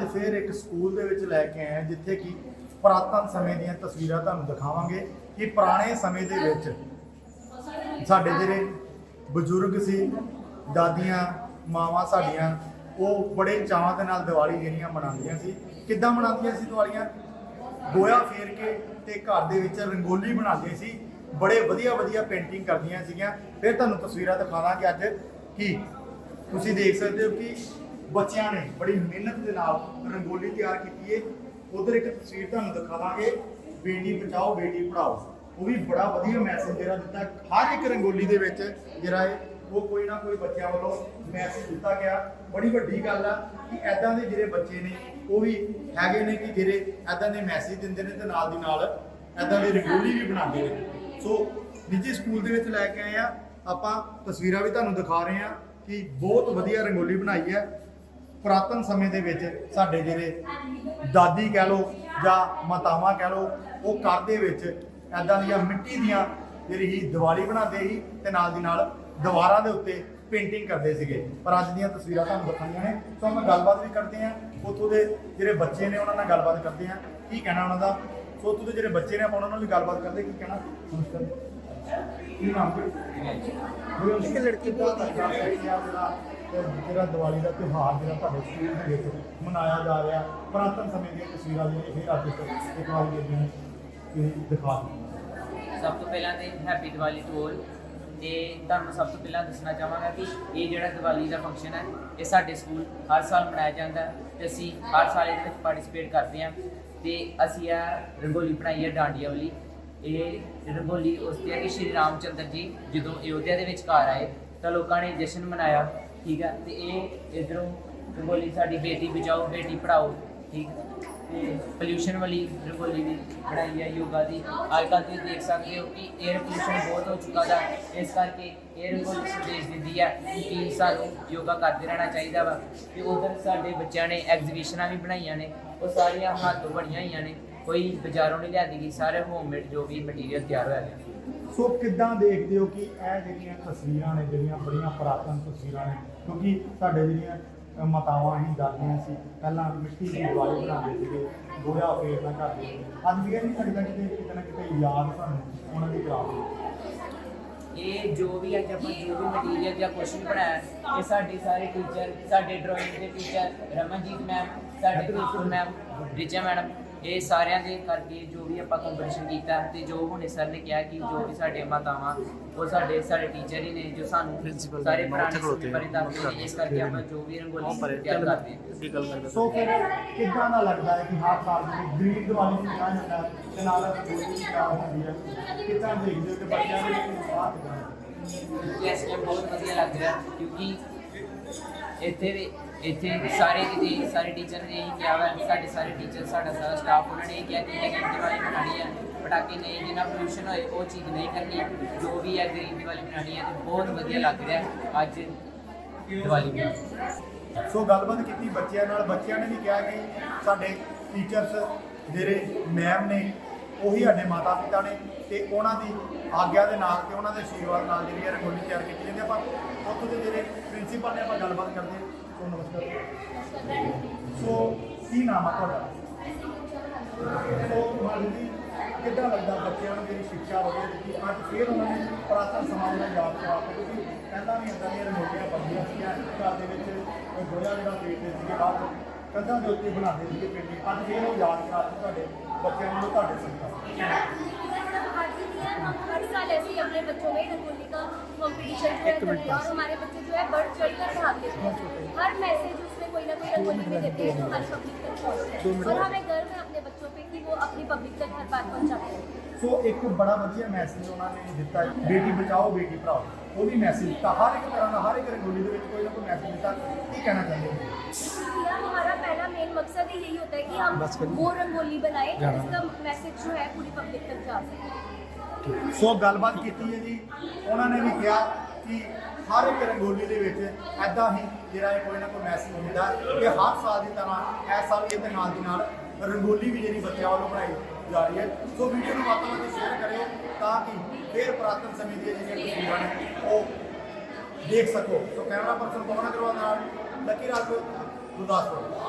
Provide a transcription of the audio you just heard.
ਅੱਜ ਫੇਰ ਇੱਕ ਸਕੂਲ ਦੇ ਵਿੱਚ ਲੈ ਕੇ ਆਏ ਹਾਂ, ਜਿੱਥੇ ਕਿ ਪੁਰਾਤਨ ਸਮੇਂ ਦੀਆਂ ਤਸਵੀਰਾਂ ਤੁਹਾਨੂੰ ਦਿਖਾਵਾਂਗੇ ਕਿ ਪੁਰਾਣੇ ਸਮੇਂ ਦੇ ਵਿੱਚ ਸਾਡੇ ਜਿਹੜੇ ਬਜ਼ੁਰਗ ਸੀ, ਦਾਦੀਆਂ, ਮਾਵਾਂ ਸਾਡੀਆਂ, ਉਹ ਬੜੇ ਚਾਵਾਂ ਦੇ ਨਾਲ ਦੀਵਾਲੀ ਜਿਹੜੀਆਂ ਮਨਾਉਂਦੀਆਂ ਸੀ। ਕਿੱਦਾਂ ਮਨਾਉਂਦੀਆਂ ਸੀ ਦੀਵਾਲੀਆਂ? ਗੋਇਆ ਫੇਰ ਕੇ ਤੇ ਘਰ ਦੇ ਵਿੱਚ ਰੰਗੋਲੀ ਬਣਾਉਂਦੇ ਸੀ। ਬੜੇ ਵਧੀਆ ਵਧੀਆ ਪੇਂਟਿੰਗ ਕਰਦੀਆਂ ਸੀਗੀਆਂ। ਫਿਰ ਤੁਹਾਨੂੰ ਤਸਵੀਰਾਂ ਦਿਖਾਵਾਂਗੇ ਅੱਜ ਕਿ ਤੁਸੀਂ ਦੇਖ ਸਕਦੇ ਹੋ ਕਿ ਬੱਚਿਆਂ ਨੇ ਬੜੀ ਮਿਹਨਤ ਦੇ ਨਾਲ ਰੰਗੋਲੀ ਤਿਆਰ ਕੀਤੀ ਹੈ ਉਧਰ ਇੱਕ ਤਸਵੀਰ ਤੁਹਾਨੂੰ ਦਿਖਾਵਾਂਗੇ। ਬੇਟੀ ਬਚਾਓ ਬੇਟੀ ਪੜਾਓ ਉਹ ਵੀ ਬੜਾ ਵਧੀਆ ਮੈਸੇਜ ਜਿਹੜਾ ਦਿੱਤਾ। ਹਰ ਇੱਕ ਰੰਗੋਲੀ ਦੇ ਵਿੱਚ ਜਿਹੜਾ ਹੈ ਉਹ ਕੋਈ ਨਾ ਕੋਈ ਬੱਚਿਆਂ ਵੱਲੋਂ ਮੈਸੇਜ ਦਿੱਤਾ ਗਿਆ। ਬੜੀ ਵੱਡੀ ਗੱਲ ਆ ਕਿ ਐਦਾਂ ਦੇ ਜਿਹੜੇ ਬੱਚੇ ਨੇ, ਉਹ ਵੀ ਹੈਗੇ ਨੇ ਕਿ ਜਿਹੜੇ ਐਦਾਂ ਦੇ ਮੈਸੇਜ ਦਿੰਦੇ ਨੇ ਤੇ ਨਾਲ ਦੀ ਨਾਲ ਐਦਾਂ ਦੀ ਰੰਗੋਲੀ ਵੀ ਬਣਾਉਂਦੇ ਨੇ। ਸੋ ਨਿੱਜੀ ਸਕੂਲ ਦੇ ਵਿੱਚ ਲੈ ਕੇ ਆਏ ਆ। ਆਪਾਂ ਤਸਵੀਰਾਂ ਵੀ ਤੁਹਾਨੂੰ ਦਿਖਾ ਰਹੇ ਆ ਕਿ ਬਹੁਤ ਵਧੀਆ ਰੰਗੋਲੀ ਬਣਾਈ ਹੈ ਪੁਰਾਤਨ ਸਮੇਂ ਦੇ ਵਿੱਚ ਸਾਡੇ ਜਿਹੜੇ ਦਾਦੀ ਕਹਿ ਲਓ ਜਾਂ ਮਾਤਾਵਾਂ ਕਹਿ ਲਓ ਉਹ ਘਰ ਦੇ ਵਿੱਚ ਐਦਾਂ ਦੀਆਂ ਮਿੱਟੀ ਦੀਆਂ ਜਿਹੜੀ ਹੀ ਦੀਵਾਲੀ ਬਣਾਉਂਦੇ ਸੀ ਤੇ ਨਾਲ ਦੀ ਨਾਲ ਦੀਵਾਰਾਂ ਦੇ ਉੱਤੇ ਪੇਂਟਿੰਗ ਕਰਦੇ ਸੀਗੇ। ਪਰ ਅੱਜ ਦੀਆਂ ਤਸਵੀਰਾਂ ਤੁਹਾਨੂੰ ਦਿਖਾਈਆਂ ਨੇ। ਸੋ ਆਪਾਂ ਗੱਲਬਾਤ ਵੀ ਕਰਦੇ ਹਾਂ। ਉੱਥੋਂ ਦੇ ਜਿਹੜੇ ਬੱਚੇ ਨੇ ਉਹਨਾਂ ਨਾਲ ਗੱਲਬਾਤ ਕਰਦੇ ਹਾਂ। ਕੀ ਕਹਿਣਾ ਉਹਨਾਂ ਦਾ? ਸੋ ਉੱਥੋਂ ਦੇ ਜਿਹੜੇ ਬੱਚੇ ਨੇ ਆਪਾਂ ਉਹਨਾਂ ਨਾਲ ਵੀ ਗੱਲਬਾਤ ਕਰਦੇ ਕੀ ਕਹਿਣਾ? ਨਮਸਕਾਰ। ਕੀ ਨਾਮ ਹੈ? ਇੱਕ ਲੜਕੀ ਦਾ ਜਿਹੜਾ ਜਿਹੜਾ ਦੀਵਾਲੀ ਦਾ ਤਿਉਹਾਰ ਜਿਹੜਾ ਤੁਹਾਡੇ ਸਕੂਲ ਦੇ ਵਿੱਚ ਮਨਾਇਆ ਜਾ ਰਿਹਾ, ਪੁਰਾਤਨ ਸਮੇਂ ਦੀਆਂ ਤਸਵੀਰਾਂ ਜਿਹੜੀਆਂ ਫਿਰ ਅੱਜ ਇੱਕ ਵਾਰ ਜਿਹੜੀਆਂ ਇਹ ਦਿਖਾ ਦਿਓ। ਸਭ ਤੋਂ ਪਹਿਲਾਂ ਤੇ ਹੈਪੀ ਦੀਵਾਲੀ ਟੂ ਆਲ ਤੇ ਤੁਹਾਨੂੰ ਸਭ ਤੋਂ ਪਹਿਲਾਂ ਦੱਸਣਾ ਚਾਹਾਂਗਾ ਕਿ ਇਹ ਜਿਹੜਾ ਦੀਵਾਲੀ ਦਾ ਫੰਕਸ਼ਨ ਹੈ, ਇਹ ਸਾਡੇ ਸਕੂਲ ਹਰ ਸਾਲ ਮਨਾਇਆ ਜਾਂਦਾ ਹੈ ਤੇ ਅਸੀਂ ਹਰ ਸਾਲ ਇਹਦੇ ਵਿੱਚ ਪਾਰਟਿਸਿਪੇਟ ਕਰਦੇ ਹਾਂ। ਤੇ ਅਸੀਂ ਆ ਰੰਗੋਲੀ ਬਣਾਈ ਹੈ ਡਾਂਡੀਆਂ ਵਾਲੀ। ਇਹ ਰੰਗੋਲੀ ਉਸ ਤੇ ਹੈ ਕਿ ਸ਼੍ਰੀ ਰਾਮ ਚੰਦਰ ਜੀ ਜਦੋਂ ਅਯੋਧਿਆ ਦੇ ਵਿੱਚ ਘਰ ਆਏ ਤਾਂ ਲੋਕਾਂ ਨੇ ਜਸ਼ਨ ਮਨਾਇਆ। ਠੀਕ ਹੈ ਤੇ ਇਹ ਇਧਰੋਂ ਰੰਗੋਲੀ ਸਾਡੀ ਬੇਟੀ ਬਚਾਓ, ਬੇਟੀ ਪੜਾਓ ਠੀਕ ਹੈ ਤੇ ਪੋਲਿਊਸ਼ਨ ਵਾਲੀ ਰੰਗੋਲੀ ਵੀ ਬਣਾਈ ਹੈ ਯੋਗਾ ਦੀ। ਅੱਜ ਕੱਲ੍ਹ ਤੁਸੀਂ ਦੇਖ ਸਕਦੇ ਹੋ ਕਿ 에ਅਰ ਪੋਲਿਊਸ਼ਨ ਬਹੁਤ ਹੋ ਚੁੱਕਾ ਦਾ। ਇਸ ਕਰਕੇ ਇਹ ਰੰਗੋਲੀ ਸੰਦੇਸ਼ ਦਿੰਦੀ ਹੈ ਕਿ ਸਾਨੂੰ ਯੋਗਾ ਕਰਦੇ ਰਹਿਣਾ ਚਾਹੀਦਾ ਵਾ। ਤੇ ਉਧਰ ਸਾਡੇ ਬੱਚਿਆਂ ਨੇ ਐਗਜ਼ੀਬਿਸ਼ਨਾਂ ਵੀ ਬਣਾਈਆਂ ਨੇ। ਉਹ ਸਾਰੀਆਂ ਹੱਥੋਂ ਬਣੀਆਂ ਹੋਈਆਂ ਨੇ। ਕੋਈ ਬਾਜ਼ਾਰੋਂ ਨਹੀਂ ਲਿਆਂਦੀ ਗਈ, ਸਾਰੇ ਹੋਮਮੇਡ ਜੋ ਵੀ ਮਟੀਰੀਅਲ ਤਿਆਰ ਹੋਇਆ ਹੈ ਸੋ ਕਿੱਦਾਂ ਦੇਖਦੇ ਹੋ ਕਿ ਇਹ ਜਿਹੜੀਆਂ ਤਸਵੀਰਾਂ ਨੇ, ਜਿਹੜੀਆਂ ਬੜੀਆਂ ਪੁਰਾਤਨ ਤਸਵੀਰਾਂ ਨੇ ਕਿਉਂਕਿ ਸਾਡੇ ਜਿਹੜੀਆਂ ਮਾਤਾਵਾਂ ਹੀ ਦਾਦੀਆਂ ਸੀ ਪਹਿਲਾਂ ਮਿੱਟੀ ਦੀ ਦੀਵਾਲੀ ਬਣਾਉਂਦੇ ਸੀਗੇ ਗੋਇਆ ਫੇਰਨਾ ਕਰਦੇ ਸੀ ਅੱਜ ਵੀ ਨਹੀਂ ਸਾਡੀ ਤਾਂ ਕਿਤੇ ਕਿਤੇ ਨਾ ਕਿਤੇ ਯਾਦ ਸਾਨੂੰ ਉਹਨਾਂ ਦੀ ਕਰਾਉਂਦੀ ਇਹ ਜੋ ਵੀ ਅੱਜ ਆਪਾਂ ਜੋ ਵੀ ਮਟੀਰੀਅਲ ਜਾਂ ਕੁਛ ਵੀ ਬਣਾਇਆ ਇਹ ਸਾਡੇ ਸਾਰੇ ਟੀਚਰ ਸਾਡੇ ਡਰਾਇੰਗ ਦੇ ਟੀਚਰ ਰਮਨਜੀਤ ਮੈਮ ਸਾਡੇ ਪ੍ਰਿੰਸੀਪਲ ਮੈਮ ਰਿਚਾ ਮੈਡਮ ਇਹ ਸਾਰਿਆਂ ਦੇ ਕਰਕੇ ਜੋ ਵੀ ਆਪਾਂ ਕੰਪੀਟੀਸ਼ਨ ਕੀਤਾ ਤੇ ਜੋ ਹੁਣੇ ਸਰ ਨੇ ਕਿਹਾ ਕਿ ਜੋ ਵੀ ਸਾਡੇ ਮਾਤਾਵਾਂ ਉਹ ਸਾਡੇ ਸਾਡੇ ਟੀਚਰ ਹੀ ਨੇ ਜੋ ਸਾਨੂੰ ਸਾਰੇ ਪੁਰਾਣੇ ਬਾਰੇ ਦੱਸਦੇ ਨੇ ਇਸ ਕਰਕੇ ਆਪਾਂ ਜੋ ਵੀ ਰੰਗੋਲੀ ਤਿਆਰ ਕਰਦੇ ਹਾਂ। ਸੋ ਫਿਰ ਕਿੱਦਾਂ ਦਾ ਲੱਗਦਾ ਹੈ ਕਿ ਹਰ ਸਾਲ ਜਿਹੜੀ ਗ੍ਰੀਨ ਦੀਵਾਲੀ ਨੂੰ ਮਨਾਇਆ ਜਾਂਦਾ ਹੈ ਤੇ ਨਾਲ ਰੰਗੋਲੀ ਵੀ ਤਿਆਰ ਹੁੰਦੀ ਹੈ ਕਿੱਦਾਂ ਦੇਖਦੇ ਹੋ ਕਿ ਬੱਚਿਆਂ ਦੇ ਵਿੱਚ ਉਤਸ਼ਾਹ ਕਿੱਦਾਂ ਹੈ? ਇਸ ਟਾਈਮ ਬਹੁਤ ਵਧੀਆ ਲੱਗ ਰਿਹਾ ਕਿਉਂਕਿ ਇੱਥੇ ਵੀ ਇੱਥੇ ਸਾਰੇ ਕਿਤੇ ਸਾਰੇ ਟੀਚਰ ਨੇ ਇਹੀ ਕਿਹਾ ਵਾ ਸਾਡੇ ਸਾਰੇ ਟੀਚਰ ਸਾਡਾ ਸਾਰਾ ਸਟਾਫ ਉਹਨਾਂ ਨੇ ਇਹ ਕਿਹਾ ਕਿ ਨੈਗੇਟਿਵ ਦੀਵਾਲੀ ਬਣਾਉਣੀ ਹੈ ਪਟਾਕੇ ਨਹੀਂ, ਜਿੰਨਾ ਪੋਲੂਸ਼ਨ ਹੋਏ, ਉਹ ਚੀਜ਼ ਨਹੀਂ ਕਰਨੀ ਜੋ ਵੀ ਹੈ ਗ੍ਰੀਨ ਦੀਵਾਲੀ ਬਣਾਉਣੀ ਹੈ ਤੇ ਬਹੁਤ ਵਧੀਆ ਲੱਗ ਰਿਹਾ ਅੱਜ ਦੀਵਾਲੀ ਮਨਾਉਣੀ ਸੋ ਗੱਲਬਾਤ ਕੀਤੀ ਬੱਚਿਆਂ ਨਾਲ, ਬੱਚਿਆਂ ਨੇ ਵੀ ਕਿਹਾ ਕਿ ਸਾਡੇ ਟੀਚਰਸ ਜਿਹੜੇ ਮੈਮ ਨੇ, ਉਹੀ ਸਾਡੇ ਮਾਤਾ ਪਿਤਾ ਨੇ, ਤੇ ਉਹਨਾਂ ਦੀ ਆਗਿਆ ਦੇ ਨਾਲ ਤੇ ਉਹਨਾਂ ਦੇ ਆਸ਼ੀਰਵਾਦ ਨਾਲ ਜਿਹੜੀ ਹੈ ਰੰਗੋਲੀ ਤਿਆਰ ਕੀਤੀ ਜਾਂਦੀ ਹੈ ਪਰ ਉੱਥੋਂ ਦੇ ਜਿਹੜੇ ਪ੍ਰਿੰਸੀਪਲ ਨੇ, ਆਪਾਂ ਗੱਲਬਾਤ ਕਰਦੇ ਹਾਂ। ਸੋ ਨਮਸਕਾਰ ਸੋ ਕੀ ਨਾਮ ਆ ਤੁਹਾਡਾ? ਸੋ ਮਾਲੀ ਜੀ, ਕਿੱਦਾਂ ਲੱਗਦਾ ਬੱਚਿਆਂ ਨੂੰ ਜਿਹੜੀ ਸਿੱਖਿਆ ਵਧੀਆ ਦਿੱਤੀ ਅੱਜ ਫੇਰ ਉਹਨਾਂ ਨੇ ਪੁਰਾਤਨ ਸਮਾਜ ਦਾ ਯਾਦ ਕਰਾ ਕੇ ਕਿਉਂਕਿ ਪਹਿਲਾਂ ਵੀ ਇਦਾਂ ਦੀਆਂ ਰੰਗੋਲੀਆਂ ਬਣਦੀਆਂ ਸੀਗੀਆਂ। ਘਰ ਦੇ ਵਿੱਚ ਗੋਇਆ ਜਿਹੜਾ ਵੇਚਦੇ ਸੀਗੇ, ਬਾਅਦ ਕੰਧਾਂ ਦੇ ਉੱਤੇ ਬਣਾਉਂਦੇ ਸੀਗੇ ਪੇਂਟਿੰਗ। ਅੱਜ ਫੇਰ ਉਹ ਯਾਦ ਕਰਾ ਤੁਹਾਡੇ ਬੱਚਿਆਂ ਨੂੰ, ਤੁਹਾਡੇ ਸੰਸਕਾਰ हर साल ऐसे ही अपने बच्चों में रंगोली का कंपटीशन जो है करते हैं और हमारे बच्चे जो है बढ़ चढ़ कर भाग लेते हैं हर मैसेज उसमें कोई ना कोई रंगोली में देते हैं जो हमारी पब्लिक तक पहुंचते हैं और हमें गर्व है अपने बच्चों पे कि वो अपनी पब्लिक तक हर बात पहुंचाते हैं ਸੋ ਇੱਕ ਬੜਾ ਵਧੀਆ ਮੈਸੇਜ ਉਹਨਾਂ ਨੇ ਦਿੱਤਾ ਹੈ, ਬੇਟੀ ਬਚਾਓ ਬੇਟੀ ਪੜਾਓ ਉਹ ਵੀ ਮੈਸੇਜ ਦਿੱਤਾ ਹਰ ਇੱਕ ਤਰ੍ਹਾਂ ਦਾ ਹਰ ਇੱਕ ਰੰਗੋਲੀ ਦੇ ਵਿੱਚ ਕੋਈ ਨਾ ਕੋਈ ਮੈਸੇਜ ਦਿੱਤਾ ਕੀ ਕਹਿਣਾ ਚਾਹੁੰਦੇ ਹੋ या हमारा पहला मेन मकसद ही यही होता है कि हम वो रंगोली बनाएं जिसका मैसेज जो है पूरी पब्लिक तक जा सके ਸੋ ਗੱਲਬਾਤ ਕੀਤੀ ਹੈ ਜੀ। ਉਹਨਾਂ ਨੇ ਵੀ ਕਿਹਾ ਕਿ ਹਰ ਇੱਕ ਰੰਗੋਲੀ ਦੇ ਵਿੱਚ ਐਦਾਂ ਹੀ ਜਿਹੜਾ ਇਹ ਕੋਈ ਨਾ ਕੋਈ ਮੈਸੇਜ ਹੁੰਦਾ ਕਿ ਹਰ ਸਾਲ ਦੀ ਤਰ੍ਹਾਂ ਇਸ ਸਾਲ ਵੀ ਇਹਦੇ ਨਾਲ ਦੀ ਨਾਲ ਰੰਗੋਲੀ ਵੀ ਜਿਹੜੀ ਬੱਚਿਆਂ ਵੱਲੋਂ ਬਣਾਈ ਜਾ ਰਹੀ ਹੈ। ਸੋ ਵੀਡੀਓ ਨੂੰ ਵੱਧ ਤੋਂ ਵੱਧ ਸ਼ੇਅਰ ਕਰਿਓ ਤਾਂ ਕਿ ਫੇਰ ਪੁਰਾਤਨ ਸਮੇਂ ਦੀਆਂ ਜਿਹੜੀਆਂ ਤਸਵੀਰਾਂ ਨੇ ਉਹ ਦੇਖ ਸਕੋ। So camera person Pawan Agarwal ਨਾਲ। ਲੱਕੀ ਰਾਜਪੂਤ ਗੁਰਦਾਸਪੁਰ।